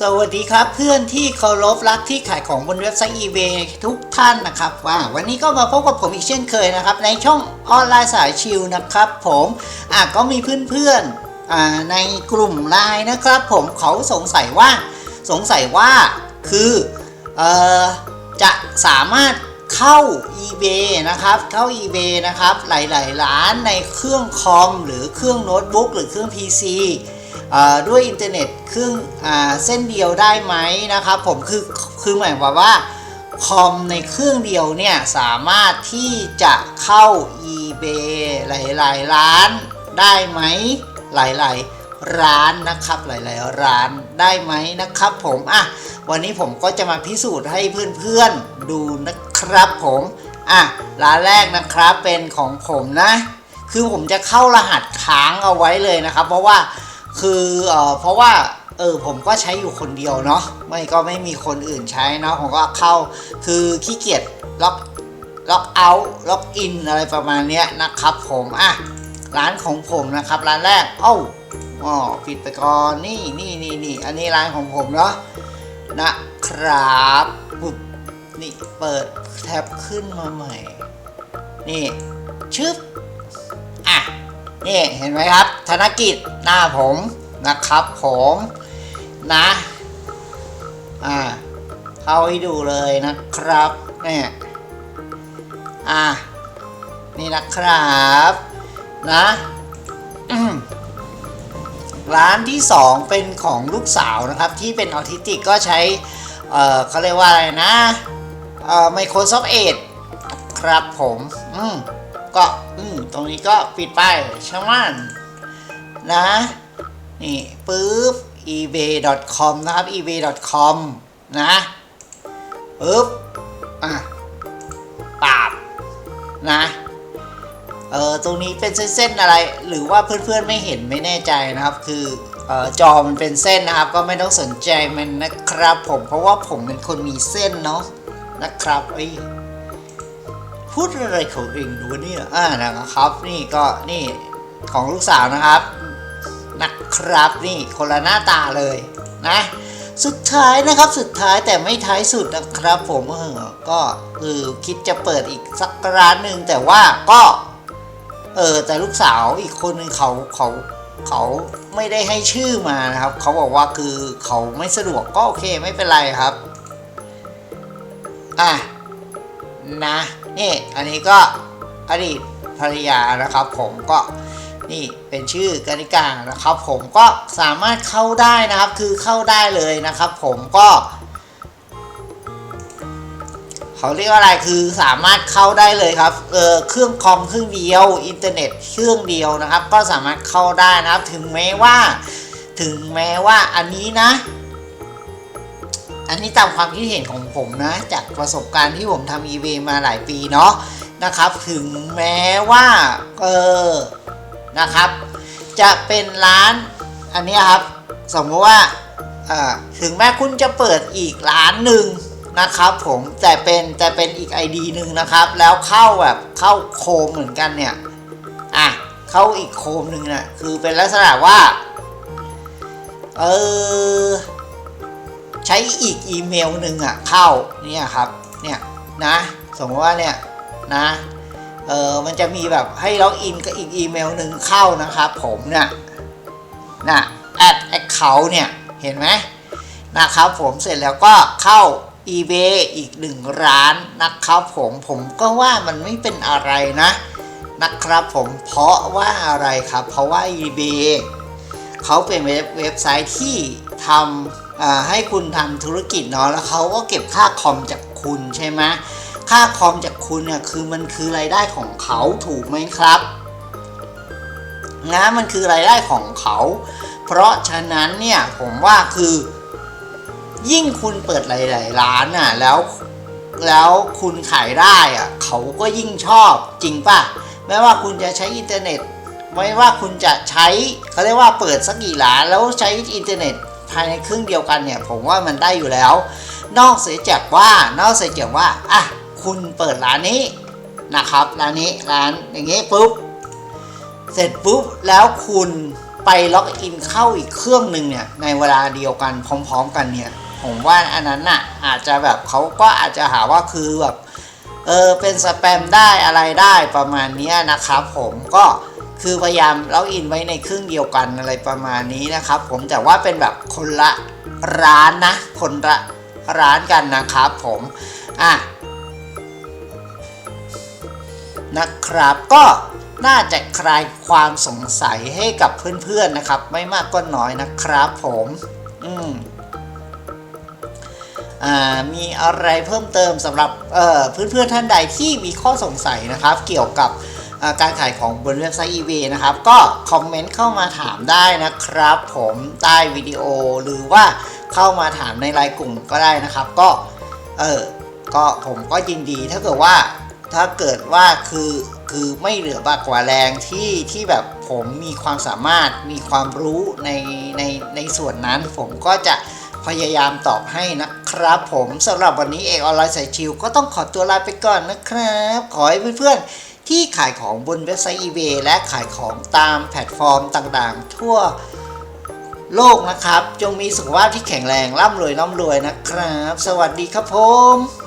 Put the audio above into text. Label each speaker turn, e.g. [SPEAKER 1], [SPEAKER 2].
[SPEAKER 1] สวัสดีครับเพื่อนที่เคารพรักที่ขายของบนเว็บไซต์ eBay ทุกท่านนะครับว่าวันนี้ก็มาพบกับผมอีกเช่นเคยนะครับ ในช่องออนไลน์สายชิลนะครับ ผมอะก็มีเพื่อนๆอ่าในกลุ่มไลน์นะครับ ผมเขาสงสัยว่าสงสัยว่าคืออจะสามารถเข้า eBay นะครับ เข้า eBay นะครับ หลายๆร้านในเครื่องคอมหรือเครื่องโน้ตบุ๊กหรือเครื่อง PC ด้วยอินเทอร์เน็ตเครื่องเส้นเดียวได้ไหมนะครับผมคือคือหมายความว่าคอมในเครื่องเดียวเนี่ยสามารถที่จะเข้า eBay หลายๆร้านได้ไหมหลายๆร้านนะครับหลายๆร้านได้ไหมนะครับผมอะวันนี้ผมก็จะมาพิสูจน์ให้เพื่อนๆดูนะครับผมอะร้านแรกนะครับเป็นของผมนะ คือผมจะเข้ารหัสค้างเอาไว้เลยนะครับ เพราะว่า คือเอ่อเพราะว่าเออผมก็ใช้อยู่คนเดียวเนาะไม่ก็ไม่มีคนอื่นใช้เนาะผมก็เข้าคือขี้เกียจล็อกล็อกเอาท์ล็อกอินอะไรประมาณเนี้ยนะครับผมอะร้านของผมนะครับร้านแรกเอ้าอ๋อปิดไปก่อนนี่นี่นี่นี่อันนี้ร้านของผมเนาะนะครับปุ๊บนี่เปิดแท็บขึ้นมาใหม่ นี่ชึบ นี่เห็นไหมครับ ธนกิจหน้าผมนะครับผมนะอ่าเข้าให้ดูเลยนะครับเนี่ยอะนี่นะครับนะร้านที่สองเป็นของลูกสาวนะครับ ที่เป็นออทิสติกก็ใช้ เอ่อเขาเรียกว่าอะไรนะ เอ่อ Microsoft Edge ครับผม อืมก็ ตรงนี้ก็ปิดไปช่างมันนะ นี่ปึ๊บ ebay.com นะครับ ebay.com นะปึ๊บ อะปาบนะเออตรงนี้เป็นเส้นๆอะไร หรือว่าเพื่อนๆไม่เห็นไม่แน่ใจนะครับ คือออจอมันเป็นเส้นนะครับ ก็ไม่ต้องสนใจมันนะครับผมเพราะว่าผมเป็นคนมีเส้นเนาะนะครับไอ้ พูดอะไรของเองดูนี่อ่านะครับ นี่ก็นี่ของลูกสาวนะครับนะครับนี่คนละหน้าตาเลยนะ สุดท้ายนะครับสุดท้ายแต่ไม่ท้ายสุดนะครับ ผมเออก็คือคิดจะเปิดอีกสักร้านหนึ่งแต่ว่าก็เออแต่ลูกสาวอีกคนหนึ่งเขาเขาเขาไม่ได้ให้ชื่อมานะครับ เขาบอกว่าคือเขาไม่สะดวกก็โอเคไม่เป็นไรครับ อะนะ นี่อันนี้ก็อดีตภรรยานะครับผมก็นี่เป็นชื่อกนิกานะครับผมก็สามารถเข้าได้นะครับคือเข้าได้เลยนะครับ ผมก็เขาเรียกว่าอะไรคือสามารถเข้าได้เลยครับเออเครื่องคอมเครื่องเดียวอินเทอร์เน็ตเครื่องเดียวนะครับ ก็สามารถเข้าได้นะครับ ถึงแม้ว่า ถึงแม้ว่าอันนี้นะ อันนี้ตามความคิดเห็นของผมนะ จากประสบการณ์ที่ผมทำ eBay มาหลายปีเนาะนะครับ ถึงแม้ว่าเออนะครับ จะเป็นร้านอันนี้ครับ สมมติว่าเอ่อถึงแม้คุณจะเปิดอีกร้านหนึ่งนะครับผมแต่เป็นแต่เป็นอีก ID หนึ่งนะครับ แล้วเข้าแบบเข้าโคมเหมือนกันเนี่ยอะเข้าอีกโคมหนึ่งนะ่ะคือเป็นลักษณะว่าเออ ใช้อีกอีเมลหนึ่งอะเข้าเนี่ยครับเนี่ยนะสมมติว่าเนี่ยนะเออมันจะมีแบบให้ล็อกอินกับอีกอีเมลหนึ่งเข้านะครับผมเนี่ยนะแอดแอคเคาท์เนี่ยเห็นไหมนะครับผมเสร็จแล้วก็เข้า eBay อีกหนึ่งร้านนะครับผมผมก็ว่ามันไม่เป็นอะไรนะนะครับผมเพราะว่าอะไรครับ เพราะว่า eBay เขาเป็นเว็บเว็บไซต์ที่ทำ ให้คุณทำธุรกิจเนาะแล้วเขาก็เก็บค่าคอมจากคุณใช่ไหมค่าคอมจากคุณเนี่ยคือมันคือรายได้ของเขาถูกไหมครับนะมันคือรายได้ของเขา เพราะฉะนั้นเนี่ยผมว่าคือ ยิ่งคุณเปิดหลาย ๆ ร้านน่ะแล้วแล้วคุณขายได้อะเขาก็ยิ่งชอบจริงป่ะไม่ว่าคุณจะใช้อินเทอร์เน็ตไม่ว่าคุณจะใช้เขาเรียกว่าเปิดสักกี่ร้านแล้วใช้อินเทอร์เน็ต ภายในครื่งเดียวกันเนี่ยผมว่ามันได้อยู่แล้ว นอกเสียจากว่านอกเสียจากว่าอะคุณเปิดร้านนี้นะครับร้านนี้ร้านอย่างงี้ปุ๊บเสร็จปุ๊บแล้วคุณไปล็อกอินเข้าอีกเครื่องหนึ่งเนี่ยในเวลาเดียวกันพร้อม ๆ กันเนี่ยผมว่าอันนั้นน่ะอาจจะแบบเขาก็อาจจะหาว่าคือแบบเออเป็นสแปมได้อะไรได้ประมาณนี้นะครับผมก็ คือพยายามเล็อกอินไว้ในครื่งเดียวกันอะไรประมาณนี้นะครับ ผมแต่ว่าเป็นแบบคนละร้านนะ คนละร้านกันนะครับผมอะนะครับก็น่าจะคลายความสงสัยให้กับเพื่อนๆนะครับ ไม่มากก็น้อยนะครับผมอืมอ่ามีอะไรเพิ่มเติมสำหรับเเพื่อนๆท่านใดที่มีข้อสงสัยนะครับ เกี่ยวกับ การขายของบนเว็บไซต์ eBay นะครับ ก็คอมเมนต์เข้ามาถามได้นะครับ ผมใต้วิดีโอหรือว่าเข้ามาถามในไลน์กลุ่มก็ได้นะครับ ก็เออก็ผมก็ยินดีถ้าเกิดว่าถ้าเกิดว่าคือคือไม่เหลือบากกว่าแรงที่ที่แบบผมมีความสามารถมีความรู้ในในในส่วนนั้น ผมก็จะพยายามตอบให้นะครับ ผมสำหรับวันนี้เอกออนไลน์สายชิวก็ต้องขอตัวลาไปก่อนนะครับ ขอให้เพื่อนๆ ที่ขายของบนเว็บไซต์ eBay และขายของตามแพลตฟอร์มต่างๆ ทั่วโลกนะครับ จงมีสุขภาพที่แข็งแรงร่ำรวยร่ำรวยนะครับ สวัสดีครับผม